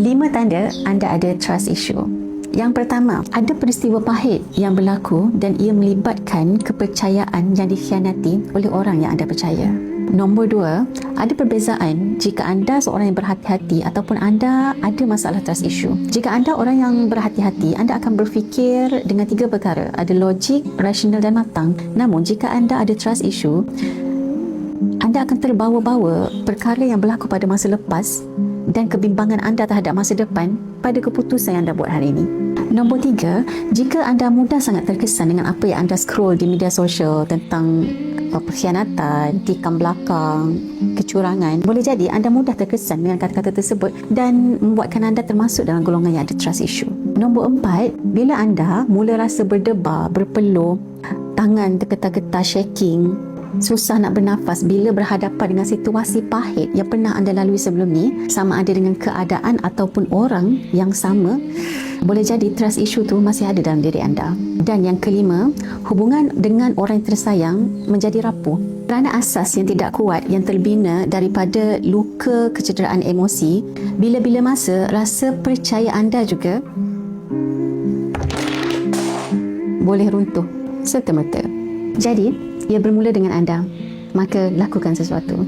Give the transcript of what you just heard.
Lima tanda anda ada trust issue. Yang pertama, ada peristiwa pahit yang berlaku dan ia melibatkan kepercayaan yang dikhianati oleh orang yang anda percaya. Nombor dua, ada perbezaan jika anda seorang yang berhati-hati ataupun anda ada masalah trust issue. Jika anda orang yang berhati-hati, anda akan berfikir dengan tiga perkara. Ada logik, rasional dan matang. Namun, jika anda ada trust issue, anda akan terbawa-bawa perkara yang berlaku pada masa lepas dan kebimbangan anda terhadap masa depan pada keputusan yang anda buat hari ini. Nombor tiga, jika anda mudah sangat terkesan dengan apa yang anda scroll di media sosial tentang uh, perkhianatan, tikam belakang, kecurangan, boleh jadi anda mudah terkesan dengan kata-kata tersebut dan membuatkan anda termasuk dalam golongan yang ada trust issue. Nombor empat, bila anda mula rasa berdebar, berpeluh, tangan tergetar-getar shaking, susah nak bernafas bila berhadapan dengan situasi pahit yang pernah anda lalui sebelum ni sama ada dengan keadaan ataupun orang yang sama boleh jadi trust issue tu masih ada dalam diri anda. Dan yang kelima hubungan dengan orang yang tersayang menjadi rapuh. Kerana asas yang tidak kuat yang terbina daripada luka kecederaan emosi bila-bila masa rasa percaya anda juga boleh runtuh serta-merta jadi ia bermula dengan anda. Maka lakukan sesuatu